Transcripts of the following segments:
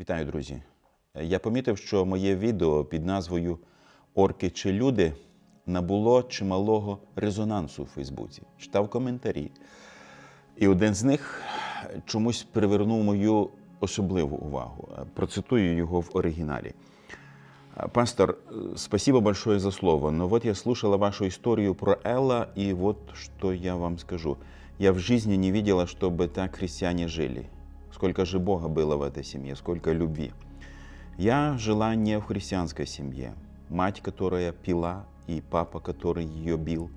Вітаю, друзі! Я помітив, що моє відео під назвою Орки чи люди набуло чималого резонансу у Фейсбуці. Читав коментарі. І один з них чомусь привернув мою особливу увагу. Процитую його в оригіналі. Пастор, э, спасибо большое за слово, но вот я слушала вашу историю про Элла, и вот что я вам скажу. Я в жизни не видела, чтобы так христиане жили. Сколько же Бога было в этой семье, сколько любви. Я жила не в христианской семье. Мать, которая пила, и папа, который ее бил.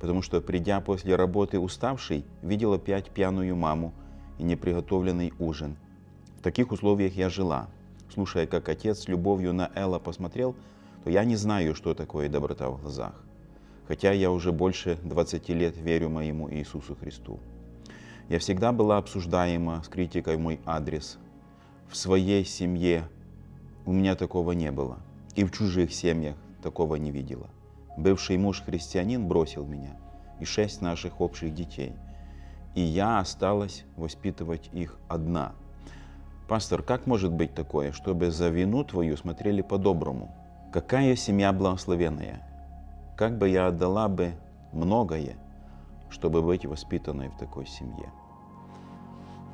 Потому что, придя после работы уставшей, видела опять пьяную маму и неприготовленный ужин. В таких условиях я жила. Слушая, как отец с любовью на Элла посмотрел, то я не знаю, что такое доброта в глазах. Хотя я уже больше 20 лет верю моему Иисусу Христу. Я всегда была обсуждаема с критикой в мой адрес. В своей семье у меня такого не было. И в чужих семьях такого не видела. Бывший муж христианин бросил меня и шесть наших общих детей. И я осталась воспитывать их одна. Пастор, как может быть такое, чтобы за вину твою смотрели по-доброму? Какая семья благословенная? Как бы я отдала бы многое, чтобы быть воспитанной в такой семье?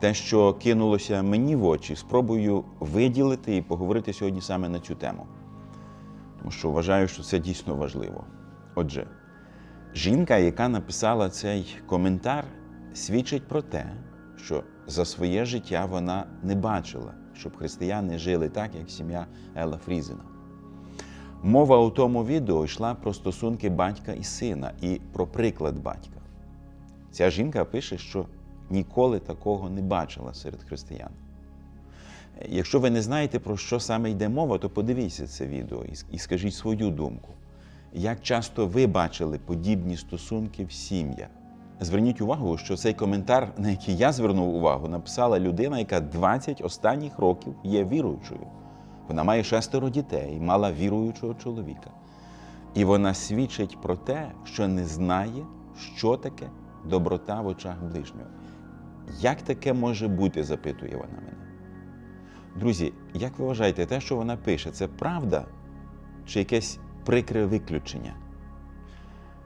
Те, що кинулося мені в очі, спробую виділити і поговорити сьогодні саме на цю тему. Тому що вважаю, що це дійсно важливо. Отже, жінка, яка написала цей коментар, свідчить про те, що за своє життя вона не бачила, щоб християни жили так, як сім'я Ела Фрізена. Мова у тому відео йшла про стосунки батька і сина і про приклад батька. Ця жінка пише, що ніколи такого не бачила серед християн. Якщо ви не знаєте, про що саме йде мова, то подивіться це відео і скажіть свою думку. Як часто ви бачили подібні стосунки в сім'ях? Зверніть увагу, що цей коментар, на який я звернув увагу, написала людина, яка 20 останніх років є віруючою. Вона має шестеро дітей, мала віруючого чоловіка. І вона свідчить про те, що не знає, що таке доброта в очах ближнього. Як таке може бути, запитує вона мене. Друзі, як ви вважаєте, те, що вона пише, це правда чи якесь прикре виключення?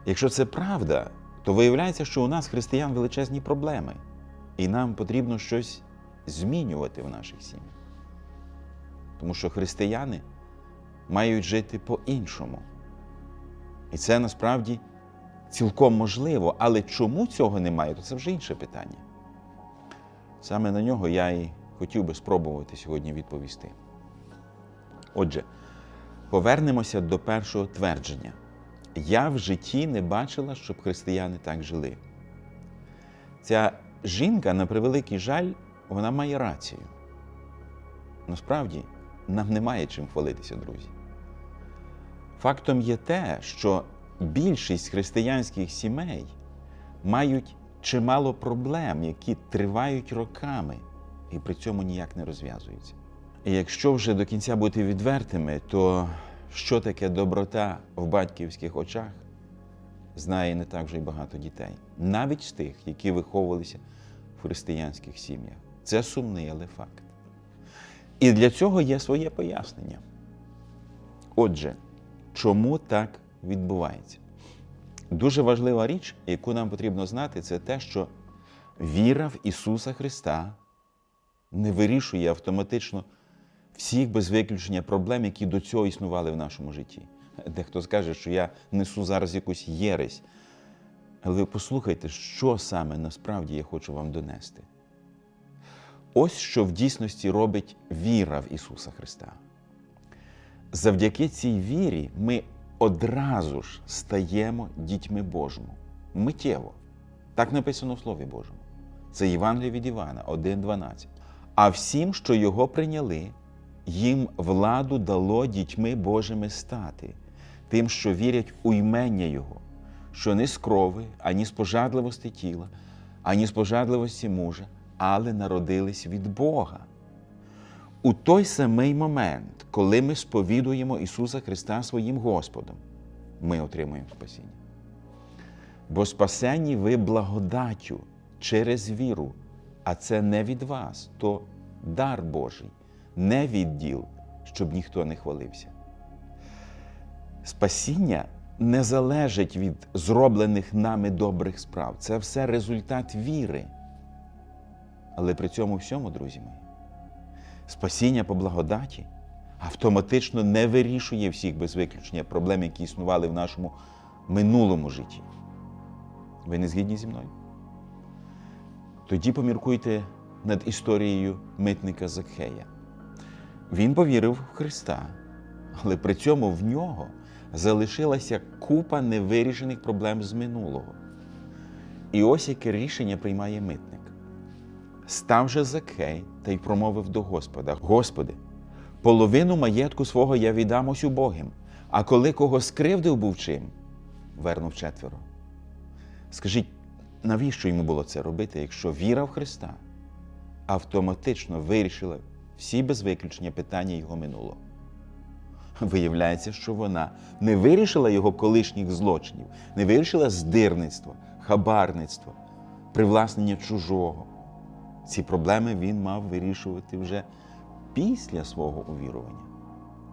Якщо це правда, то виявляється, що у нас християн величезні проблеми, і нам потрібно щось змінювати в наших сім'ях. Тому що християни мають жити по-іншому. І це насправді цілком можливо. Але чому цього немає, то це вже інше питання. Саме на нього я і хотів би спробувати сьогодні відповісти. Отже, повернемося до першого твердження. Я в житті не бачила, щоб християни так жили. Ця жінка, на превеликий жаль, вона має рацію. Насправді, нам немає чим хвалитися, друзі. Фактом є те, що більшість християнських сімей мають чимало проблем, які тривають роками і при цьому ніяк не розв'язуються. І якщо вже до кінця бути відвертими, то що таке доброта в батьківських очах, знає не так вже й багато дітей, навіть з тих, які виховувалися в християнських сім'ях. Це сумний, але факт. І для цього є своє пояснення. Отже, чому так відбувається? Дуже важлива річ, яку нам потрібно знати, це те, що віра в Ісуса Христа не вирішує автоматично всіх без виключення проблем, які до цього існували в нашому житті. Дехто скаже, що я несу зараз якусь єресь. Але ви послухайте, що саме насправді я хочу вам донести. Ось що в дійсності робить віра в Ісуса Христа. Завдяки цій вірі ми одразу ж стаємо дітьми Божими. Миттєво. Так написано в Слові Божому. Це Євангеліє від Івана 1,12. А всім, що його прийняли, їм владу дало дітьми Божими стати, тим, що вірять у ймення Його, що не з крови, ані з пожадливості тіла, ані з пожадливості мужа, але народились від Бога. У той самий момент, коли ми сповідуємо Ісуса Христа своїм Господом, ми отримуємо спасіння. Бо спасені ви благодаттю через віру, а це не від вас, то дар Божий, не від діл, щоб ніхто не хвалився. Спасіння не залежить від зроблених нами добрих справ. Це все результат віри. Але при цьому всьому, друзі мої, спасіння по благодаті автоматично не вирішує всіх без виключення проблем, які існували в нашому минулому житті. Ви не згідні зі мною? Тоді поміркуйте над історією митника Закхея. Він повірив в Христа, але при цьому в нього залишилася купа невирішених проблем з минулого. І ось яке рішення приймає митник. Став же Закхей та й промовив до Господа: Господи, половину маєтку свого я віддам ось убогим, а коли кого скривдив був чим, вернув четверо. Скажіть, навіщо йому було це робити, якщо віра в Христа автоматично вирішила всі без виключення питання його минулого? Виявляється, що вона не вирішила його колишніх злочинів, не вирішила здирництва, хабарництва, привласнення чужого. Ці проблеми він мав вирішувати вже після свого увірування.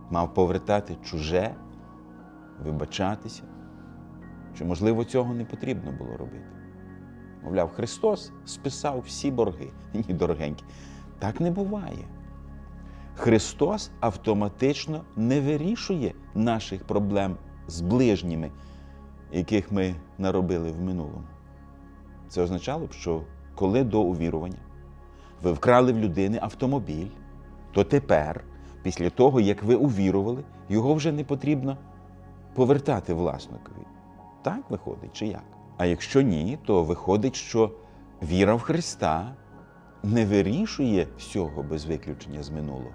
Мав повертати чуже, вибачатися. Чи, можливо, цього не потрібно було робити? Мовляв, Христос списав всі борги, ні дорогенькі. Так не буває. Христос автоматично не вирішує наших проблем з ближніми, яких ми наробили в минулому. Це означало б, що коли до увірування ви вкрали в людини автомобіль, то тепер, після того, як ви увірували, його вже не потрібно повертати власникові. Так виходить чи як? А якщо ні, то виходить, що віра в Христа не вирішує всього без виключення з минулого.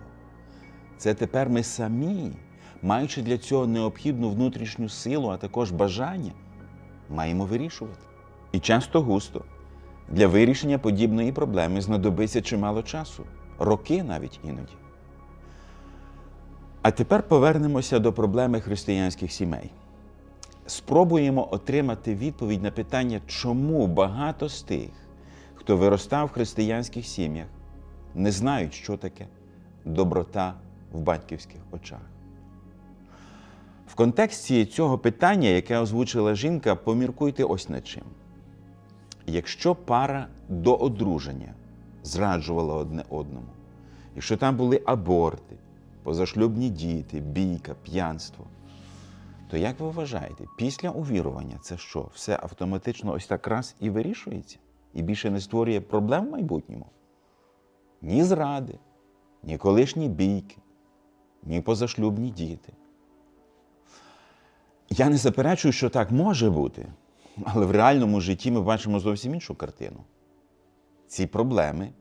Це тепер ми самі, маючи для цього необхідну внутрішню силу, а також бажання, маємо вирішувати. І часто густо для вирішення подібної проблеми знадобиться чимало часу, роки навіть іноді. А тепер повернемося до проблеми християнських сімей. Спробуємо отримати відповідь на питання, чому багато з тих, хто виростав в християнських сім'ях, не знають, що таке доброта в батьківських очах. В контексті цього питання, яке озвучила жінка, поміркуйте ось над чим. Якщо пара до одруження зраджувала одне одному, якщо там були аборти, позашлюбні діти, бійка, п'янство, то як ви вважаєте, після увірування це що? Все автоматично ось так раз і вирішується? І більше не створює проблем в майбутньому? Ні зради, ні колишні бійки, ні позашлюбні діти. Я не заперечую, що так може бути, але в реальному житті ми бачимо зовсім іншу картину. Ці проблеми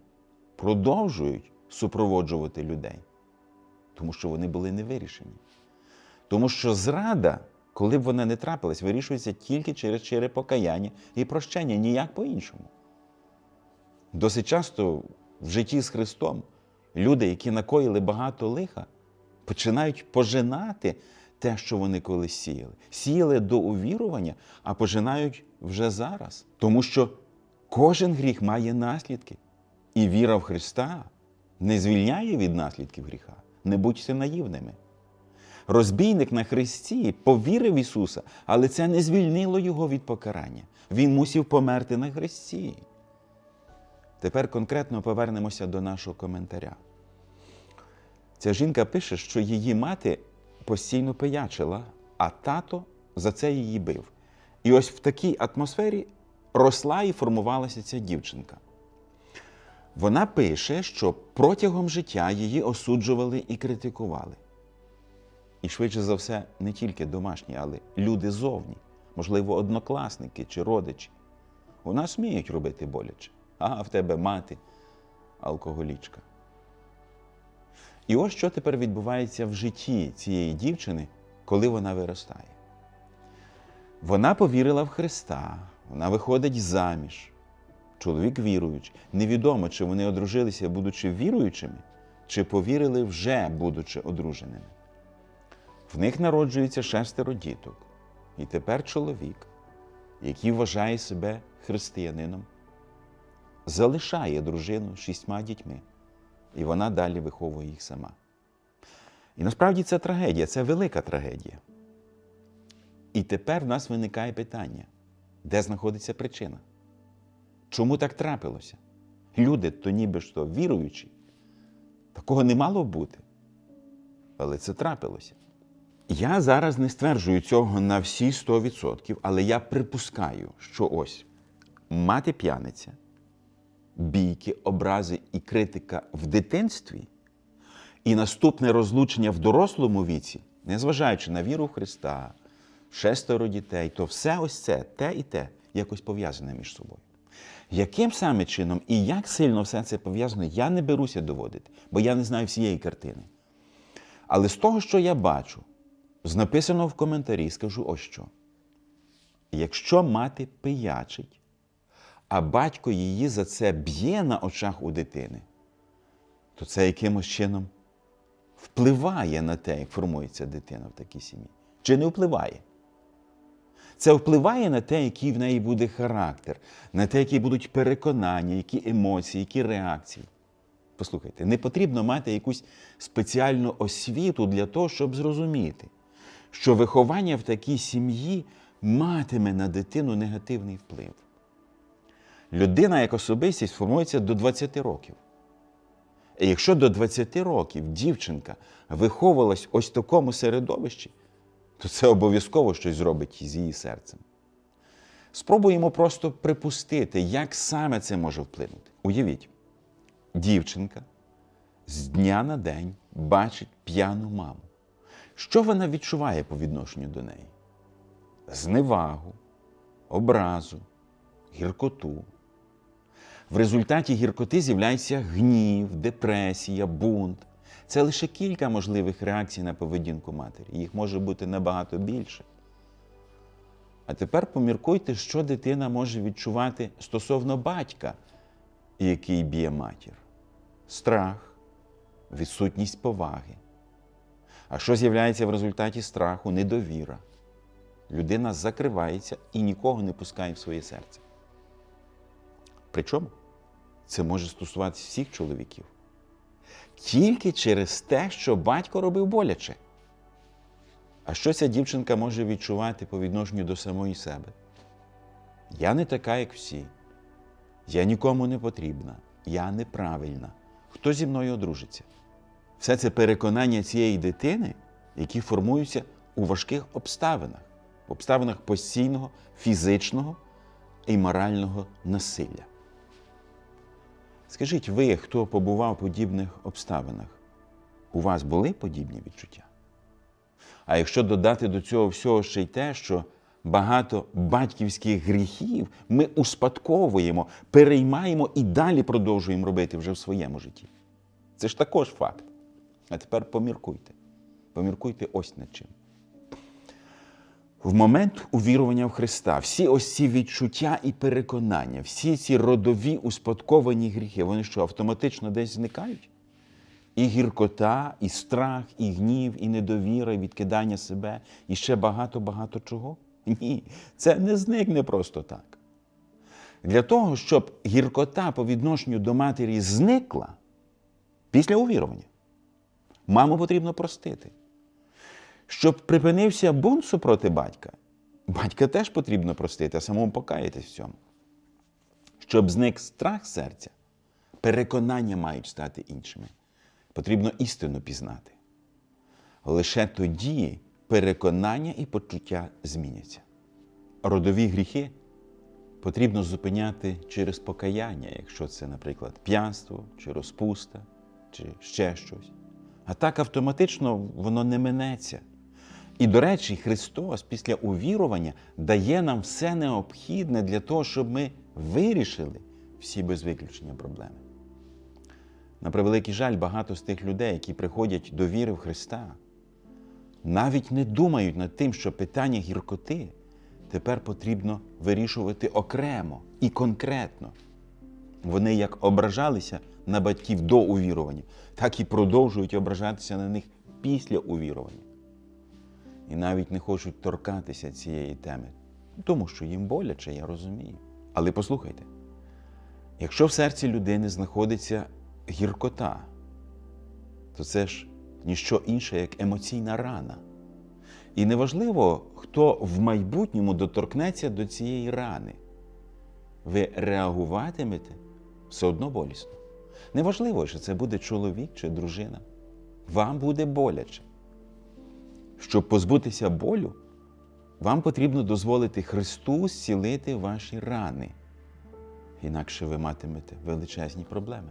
продовжують супроводжувати людей, тому що вони були не вирішені. Тому що зрада, коли б вона не трапилась, вирішується тільки через щире покаяння і прощення, ніяк по-іншому. Досить часто в житті з Христом люди, які накоїли багато лиха, починають пожинати те, що вони колись сіяли. Сіяли до увірування, а пожинають вже зараз. Тому що кожен гріх має наслідки. І віра в Христа не звільняє від наслідків гріха. Не будьте наївними. Розбійник на Христі повірив Ісуса, але це не звільнило його від покарання. Він мусів померти на Христі. Тепер конкретно повернемося до нашого коментаря. Ця жінка пише, що її мати постійно пиячила, а тато за це її бив. І ось в такій атмосфері росла і формувалася ця дівчинка. Вона пише, що протягом життя її осуджували і критикували. І швидше за все, не тільки домашні, але люди зовні, можливо, однокласники чи родичі. У нас вміють робити боляче. А в тебе мати алкоголічка. І ось що тепер відбувається в житті цієї дівчини, коли вона виростає. Вона повірила в Христа, вона виходить заміж. Чоловік віруючий. Невідомо, чи вони одружилися, будучи віруючими, чи повірили вже, будучи одруженими. В них народжується шестеро діток. І тепер чоловік, який вважає себе християнином, залишає дружину шістьма дітьми і вона далі виховує їх сама. І насправді це трагедія, це велика трагедія. І тепер в нас виникає питання, де знаходиться причина? Чому так трапилося? Люди, то ніби що віруючі, такого не мало бути. Але це трапилося. Я зараз не стверджую цього на всі 100%, але я припускаю, що ось мати п'яниця, бійки, образи і критика в дитинстві, і наступне розлучення в дорослому віці, незважаючи на віру в Христа, шестеро дітей, то все ось це, те і те, якось пов'язане між собою. Яким саме чином і як сильно все це пов'язано, я не беруся доводити, бо я не знаю всієї картини. Але з того, що я бачу, з написаного в коментарі, скажу ось що. Якщо мати пиячить, а батько її за це б'є на очах у дитини, то це якимось чином впливає на те, як формується дитина в такій сім'ї. Чи не впливає? Це впливає на те, який в неї буде характер, на те, які будуть переконання, які емоції, які реакції. Послухайте, не потрібно мати якусь спеціальну освіту для того, щоб зрозуміти, що виховання в такій сім'ї матиме на дитину негативний вплив. Людина як особистість формується до 20 років. І якщо до 20 років дівчинка виховувалась ось в такому середовищі, то це обов'язково щось зробить з її серцем. Спробуємо просто припустити, як саме це може вплинути. Уявіть, дівчинка з дня на день бачить п'яну маму. Що вона відчуває по відношенню до неї? Зневагу, образу, гіркоту. В результаті гіркоти з'являється гнів, депресія, бунт. Це лише кілька можливих реакцій на поведінку матері. Їх може бути набагато більше. А тепер поміркуйте, що дитина може відчувати стосовно батька, який б'є матір. Страх, відсутність поваги. А що з'являється в результаті страху? Недовіра. Людина закривається і нікого не пускає в своє серце. Причому це може стосуватися всіх чоловіків. Тільки через те, що батько робив боляче. А що ця дівчинка може відчувати по відношенню до самої себе? Я не така, як всі. Я нікому не потрібна, я неправильна. Хто зі мною одружиться? Все це переконання цієї дитини, які формуються у важких обставинах, в обставинах постійного фізичного і морального насилля. Скажіть ви, хто побував в подібних обставинах, у вас були подібні відчуття? А якщо додати до цього всього ще й те, що багато батьківських гріхів ми успадковуємо, переймаємо і далі продовжуємо робити вже в своєму житті. Це ж також факт. А тепер поміркуйте. Поміркуйте ось над чим. В момент увірування в Христа всі ось ці відчуття і переконання, всі ці родові успадковані гріхи, вони що автоматично десь зникають? І гіркота, і страх, і гнів, і недовіра, і відкидання себе, і ще багато-багато чого? Ні, це не зникне просто так. Для того, щоб гіркота по відношенню до матері зникла після увірування, маму потрібно простити. Щоб припинився бунт супроти батька, батька теж потрібно простити, а самому покаятись в цьому. Щоб зник страх серця, переконання мають стати іншими. Потрібно істину пізнати. Лише тоді переконання і почуття зміняться. Родові гріхи потрібно зупиняти через покаяння, якщо це, наприклад, п'янство, чи розпуста, чи ще щось. А так автоматично воно не минеться. І, до речі, Христос після увірування дає нам все необхідне для того, щоб ми вирішили всі без виключення проблеми. На превеликий жаль, багато з тих людей, які приходять до віри в Христа, навіть не думають над тим, що питання гіркоти тепер потрібно вирішувати окремо і конкретно. Вони як ображалися на батьків до увірування, так і продовжують ображатися на них після увірування. І навіть не хочуть торкатися цієї теми, тому що їм боляче, я розумію. Але послухайте, якщо в серці людини знаходиться гіркота, то це ж ніщо інше, як емоційна рана. І неважливо, хто в майбутньому доторкнеться до цієї рани. Ви реагуватимете все одно болісно. Неважливо, чи це буде чоловік чи дружина. Вам буде боляче. Щоб позбутися болю, вам потрібно дозволити Христу зцілити ваші рани. Інакше ви матимете величезні проблеми.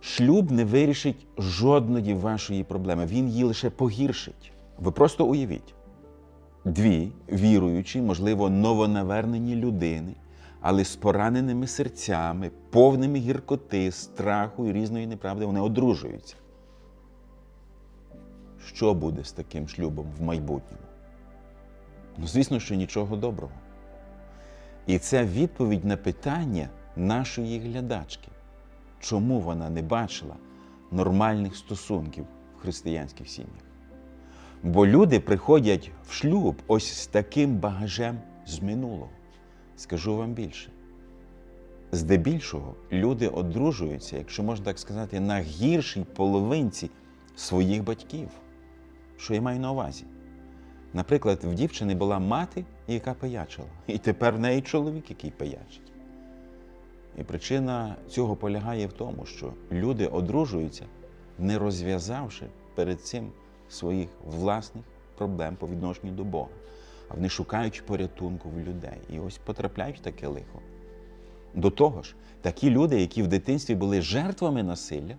Шлюб не вирішить жодної вашої проблеми, він її лише погіршить. Ви просто уявіть, дві віруючі, можливо, новонавернені людини, але з пораненими серцями, повними гіркоти, страху і різної неправди, вони одружуються. Що буде з таким шлюбом в майбутньому? Ну, звісно, що нічого доброго. І це відповідь на питання нашої глядачки, чому вона не бачила нормальних стосунків в християнських сім'ях. Бо люди приходять в шлюб ось з таким багажем з минулого. Скажу вам більше. Здебільшого люди одружуються, якщо можна так сказати, на гіршій половинці своїх батьків. Що я маю на увазі? Наприклад, в дівчини була мати, яка пиячила, і тепер в неї чоловік, який пиячить. І причина цього полягає в тому, що люди одружуються, не розв'язавши перед цим своїх власних проблем по відношенню до Бога. А вони шукають порятунку в людей. І ось потрапляють в таке лихо. До того ж, такі люди, які в дитинстві були жертвами насилля,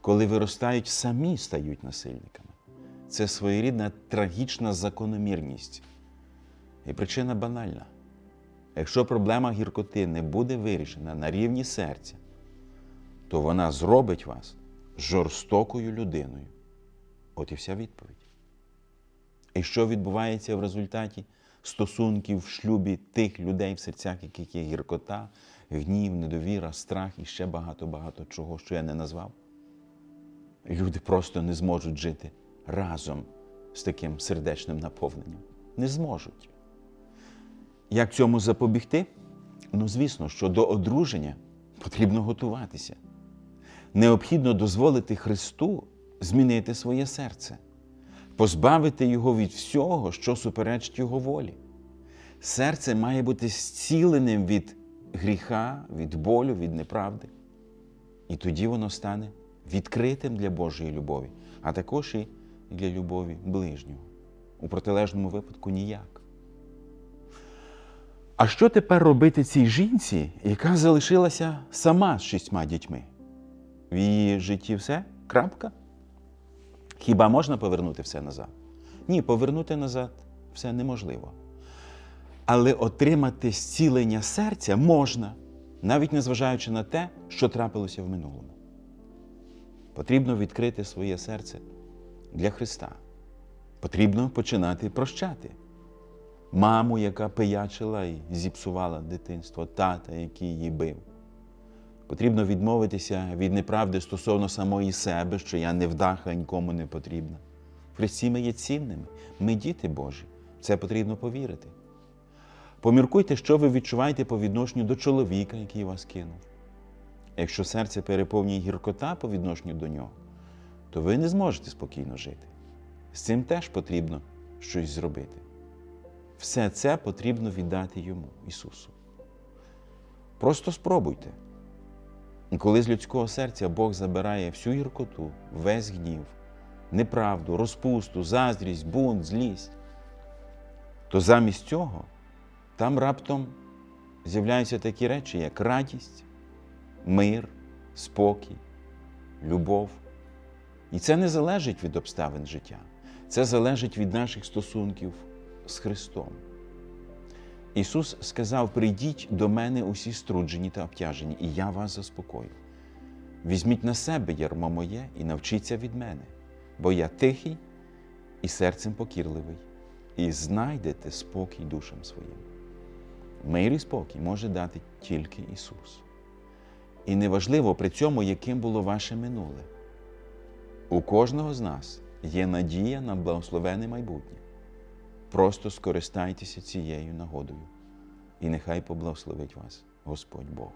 коли виростають, самі стають насильниками. Це своєрідна трагічна закономірність. І причина банальна. Якщо проблема гіркоти не буде вирішена на рівні серця, то вона зробить вас жорстокою людиною. От і вся відповідь. І що відбувається в результаті стосунків в шлюбі тих людей, в серцях, яких є гіркота, гнів, недовіра, страх і ще багато-багато чого, що я не назвав? Люди просто не зможуть жити разом з таким сердечним наповненням. Не зможуть. Як цьому запобігти? Ну, звісно, що до одруження потрібно готуватися. Необхідно дозволити Христу змінити своє серце, позбавити його від всього, що суперечить Його волі. Серце має бути зціленим від гріха, від болю, від неправди. І тоді воно стане відкритим для Божої любові, а також і для любові ближнього. У протилежному випадку ніяк. А що тепер робити цій жінці, яка залишилася сама з шістьма дітьми? В її житті все? Крапка? Хіба можна повернути все назад? Ні, повернути назад все неможливо. Але отримати зцілення серця можна, навіть незважаючи на те, що трапилося в минулому. Потрібно відкрити своє серце для Христа. Потрібно починати прощати. Маму, яка пиячила і зіпсувала дитинство, тата, який її бив. Потрібно відмовитися від неправди стосовно самої себе, що я невдаха нікому не потрібна. В Христі ми є цінними, ми діти Божі. Це потрібно повірити. Поміркуйте, що ви відчуваєте по відношенню до чоловіка, який вас кинув. Якщо серце переповнює гіркота по відношенню до нього, то ви не зможете спокійно жити. З цим теж потрібно щось зробити. Все це потрібно віддати йому, Ісусу. Просто спробуйте. І коли з людського серця Бог забирає всю гіркоту, весь гнів, неправду, розпусту, заздрість, бунт, злість, то замість цього там раптом з'являються такі речі, як радість, мир, спокій, любов. І це не залежить від обставин життя, це залежить від наших стосунків з Христом. Ісус сказав: прийдіть до мене усі струджені та обтяжені, і я вас заспокою. Візьміть на себе ярмо моє і навчіться від мене, бо я тихий і серцем покірливий, і знайдете спокій душам своїм. Мир і спокій може дати тільки Ісус. І неважливо при цьому, яким було ваше минуле. У кожного з нас є надія на благословене майбутнє. Просто скористайтеся цією нагодою, і нехай поблагословить вас Господь Бог.